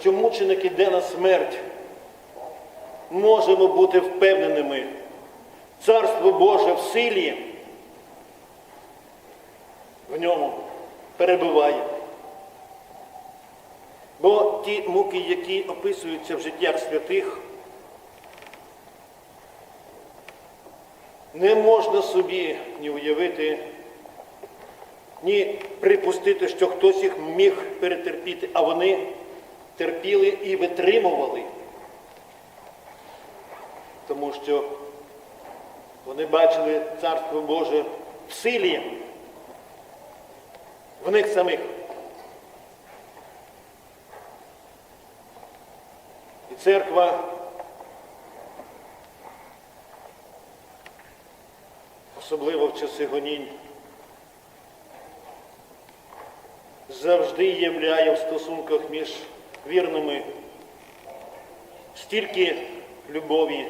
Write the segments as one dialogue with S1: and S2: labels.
S1: що мученик іде на смерть, можемо бути впевненими. Царство Боже в силі в ньому перебуває. Бо ті муки, які описуються в життях святих, не можна собі ні уявити, ні припустити, що хтось їх міг перетерпіти, а вони терпіли і витримували. Тому що вони бачили Царство Боже в силі в них самих. І церква особливо в часи гонінь, завжди являє в стосунках між вірними стільки любові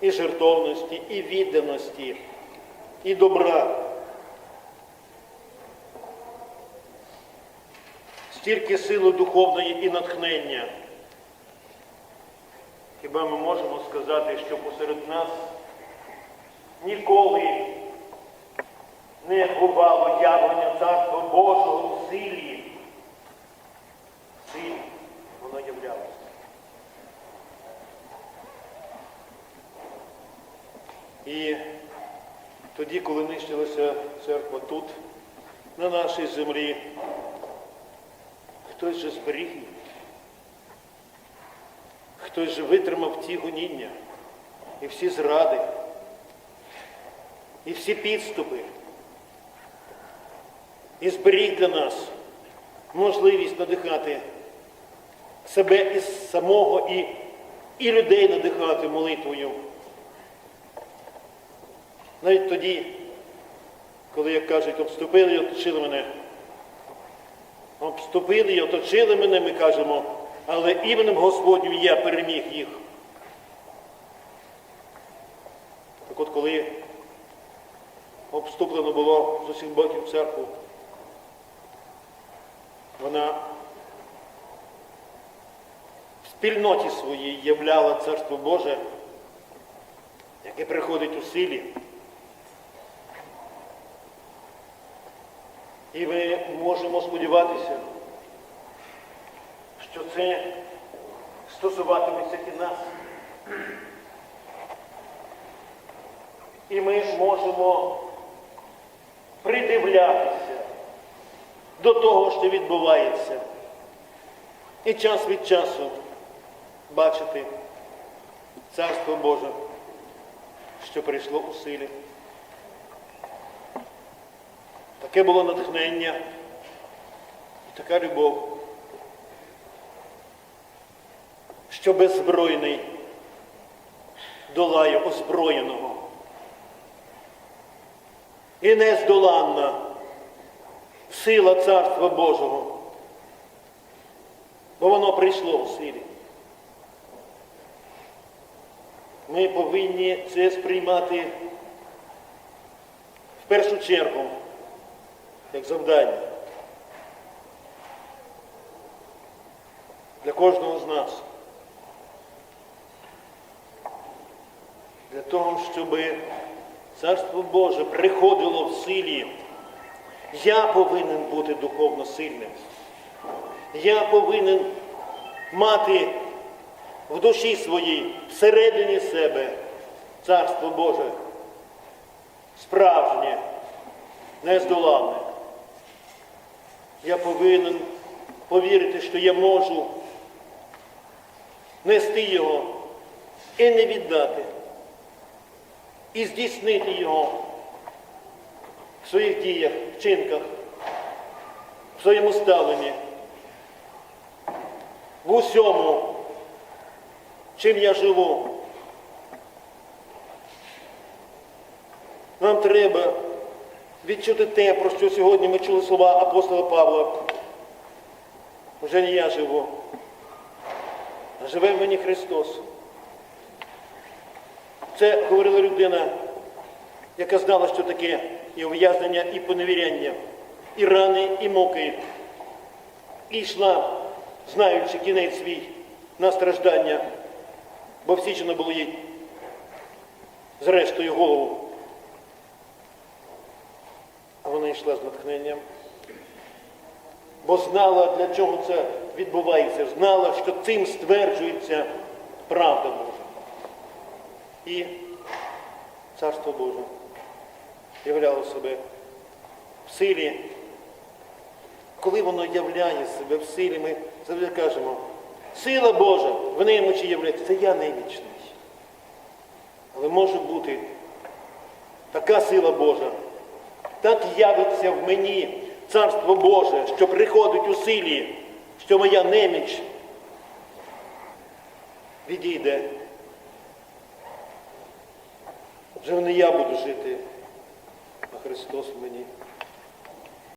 S1: і жертовності, і відданості, і добра. Стільки сили духовної і натхнення. Хіба ми можемо сказати, що посеред нас ніколи не бувало явлення Царства Божого в силі. В силі воно являлося. І тоді, коли нищилася церква тут, на нашій землі, хтось же зберіг її. Хтось же витримав ті гоніння і всі зради, і всі підступи. І зберіг для нас можливість надихати себе із самого і, і людей надихати молитвою. Навіть тоді, коли, як кажуть, обступили і оточили мене. Обступили і оточили мене, ми кажемо, але іменем Господнім я переміг їх. Так от коли обступлено було з усіх боків церкву, вона в спільноті своїй являла Царство Боже, яке приходить у силі. І ми можемо сподіватися, що це стосуватиметься і нас. І ми можемо придивлятися до того, що відбувається. І час від часу бачити Царство Боже, що прийшло у силі. Таке було натхнення і така любов, що беззбройний долає озброєного. І нездоланна сила Царства Божого, бо воно прийшло у силі. Ми повинні це сприймати в першу чергу як завдання для кожного з нас. Для того, щоб Царство Боже приходило в силі, я повинен бути духовно сильним. Я повинен мати в душі своїй, всередині себе Царство Боже справжнє, нездоланне. Я повинен повірити, що я можу нести його і не віддати, і здійснити його в своїх діях, вчинках, в своєму ставленні, в усьому, чим я живу. Нам треба відчути те, про що сьогодні ми чули слова апостола Павла. Вже не я живу, а живе в мені Христос. Це говорила людина, яка знала, що таке і ув'язнення, і поневіряння, і рани, і муки. І йшла знаючи кінець свій на страждання, бо всічено було їй зрештою голову. Вона йшла з натхненням, бо знала, для чого це відбувається, знала, що цим стверджується правда Божа. І Царство Боже являло себе в силі. Коли воно являє себе в силі, ми завжди кажемо, сила Божа в немочі являється. Це я немічний. Але може бути така сила Божа, так явиться в мені Царство Боже, що приходить у силі, що моя неміч відійде. Вже не я буду жити, а Христос в мені.